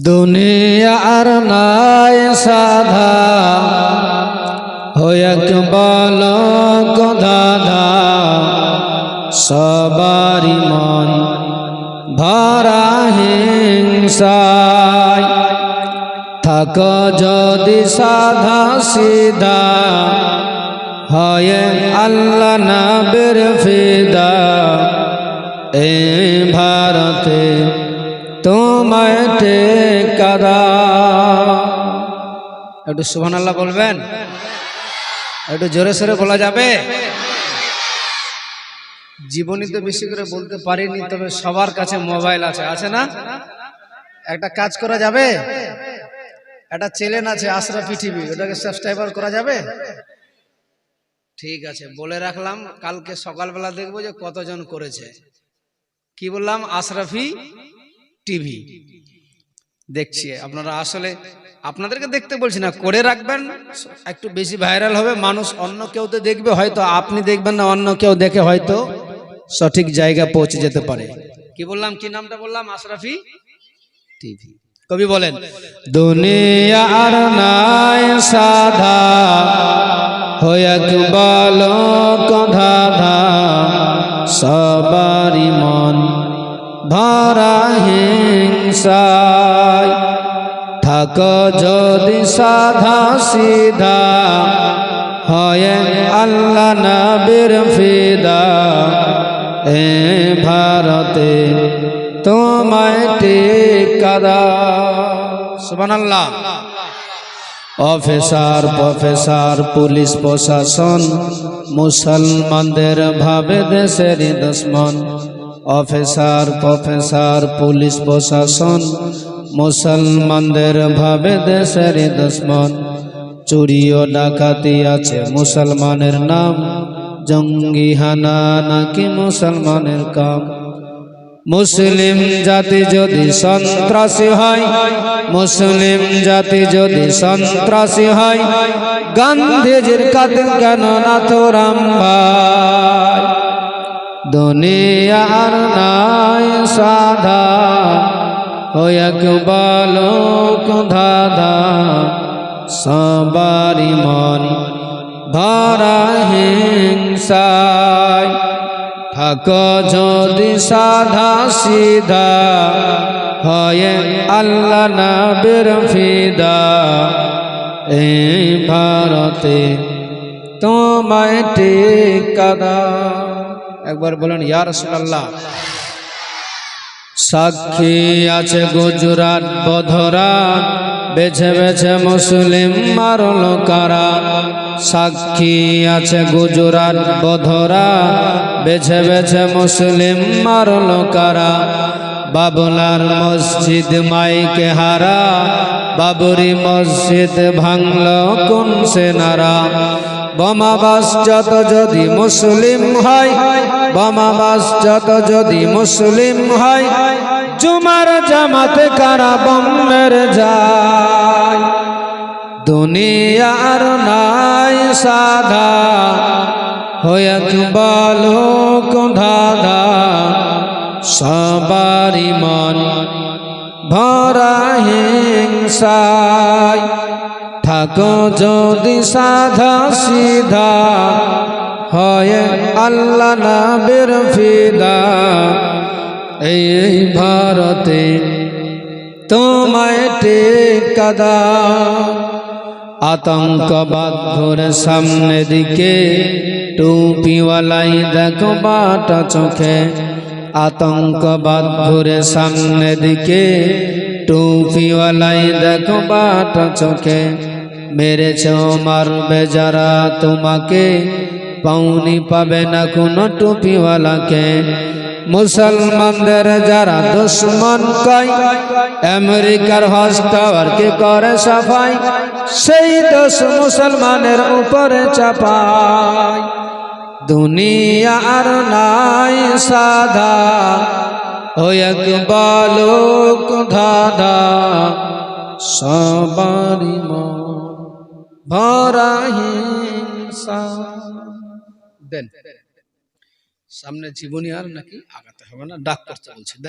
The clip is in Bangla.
দুনিয়ার নাই সাধা। হয়েক বল গধাধা সবারি মন ভরা হিংসায়। থাক যদি সাধা সিধা, হয় আল্লাহ নাবের ফিদা। এ ভারতে তোমায় টেকারা একটু সুহান আল্লাহ বলবেন? একটু জোরে সোরে বলা যাবে? জীবনী তো বেশি করে বলতে পারিনি, তবে সবার কাছে মোবাইল আছে। আছে না? একটা কাজ করা যাবে? একটা চ্যানেল আছে আশরাফি টিভি ওটাকে সাবস্ক্রাইবার করা যাবে? ঠিক আছে, বলে রাখলাম, কালকে সকালবেলা দেখব যে কতজন করেছে। কি বললাম? আশরাফি টিভি। দেখছি, আপনারা আসলে আপনাদেরকে দেখতে বলছি না, করে রাখবেন, একটু বেশি ভাইরাল হবে, মানুষ অন্য কেউ তো দেখবে, হয়তো আপনি দেখবেন না, অন্য কেউ দেখে হয়তো সঠিক জায়গা পৌঁছে যেতে পারে। কি বললাম, কি নামটা বললাম? আশরাফি টিভি। কবি বলেন দুনিয়ার নাই সাধা হয়াক বালক ধাধা সবারি মন ভরা হিংসায় থাক যদি সাধা সিধা, হয় আল্লাহ নবীর ফিদা। এ ভারতে তোমায় টিকাদা সুবহানাল্লাহ। অফিসার, প্রফেসর, পুলিশ প্রশাসন, মুসলমানদের ভাবে দেশের দুশ্মন। অফিসার, প্রফেসর, পুলিশ প্রশাসন, মুসলমানদের ভাবে দেশের দুশ্মন। চুরি ও ডাকাতি আছে মুসলমানের নাম। জঙ্গি হানা নাকি মুসলমানের কাম। মুসলিম জাতি যদি সন্ত্রাসী হয়, মুসলিম জাতি যদি সন্ত্রাসী হয়, গান্ধীজির কাতিল কেন না তোরাম ভাই দুনিয়ার নাই সাধা। হয়াক বালক ধাধা। সবারি মন ভরা হিংসায়। থাক যদি সাধা সিধা, হয় আল্লাহ নবীর ফিদা। এই ভারতে তোমায় টিকাদা একবার বলেন, ইয়া রাসূলুল্লাহ, সাক্ষী আছে গুজরাট বধরা বেছে বেছে মুসলিম মারল কারা? সাক্ষী আছে গুজরাট বধরা বেছে বেছে মুসলিম মারল কারা? বাবলার মসজিদ মাইকে হারা, বাবরি মসজিদ ভাঙল কোন সেনারা? বোমাবাস যত যদি মুসলিম হয় বোমাবাস যত যদি মুসলিম হয়, জুমার জামাতে কারা বম্মের যায়? দুনিয়ার নাই সাধা হয়াক বালক ধাধা সবারি মন ভরা হিংসায়। থাকো যদি সাধা সিধা হয় আল্লাহ নাবের ফিদা। এই ভারতে তোমায় টেকাদা আতঙ্কবাদ ধরে সামনে দিকে টুপিওয়ালাই দেখো বাটা চোখে। আতঙ্কবাদ ধরে সামনে দিকে টুপিওয়ালাই দেখো বাটা চোখে। মেরেছ মারবে যারা তোমাকে পাউনি পাবে না কোনো টুপিওয়ালাকে। মুসলমানদের যারা দুশ্মন কয়, আমেরিকার হজ টাওয়ারকে করে সাফাই, সেই দোষ মুসলমানের উপরে চাপায় দুনিয়ার নাই সাধা হয়াক বালক ধাধা সবারি মন ভরা দেন সামনে জীবনী আর নাকি আগাতে হবে না ডাক করতে বলছে দেন।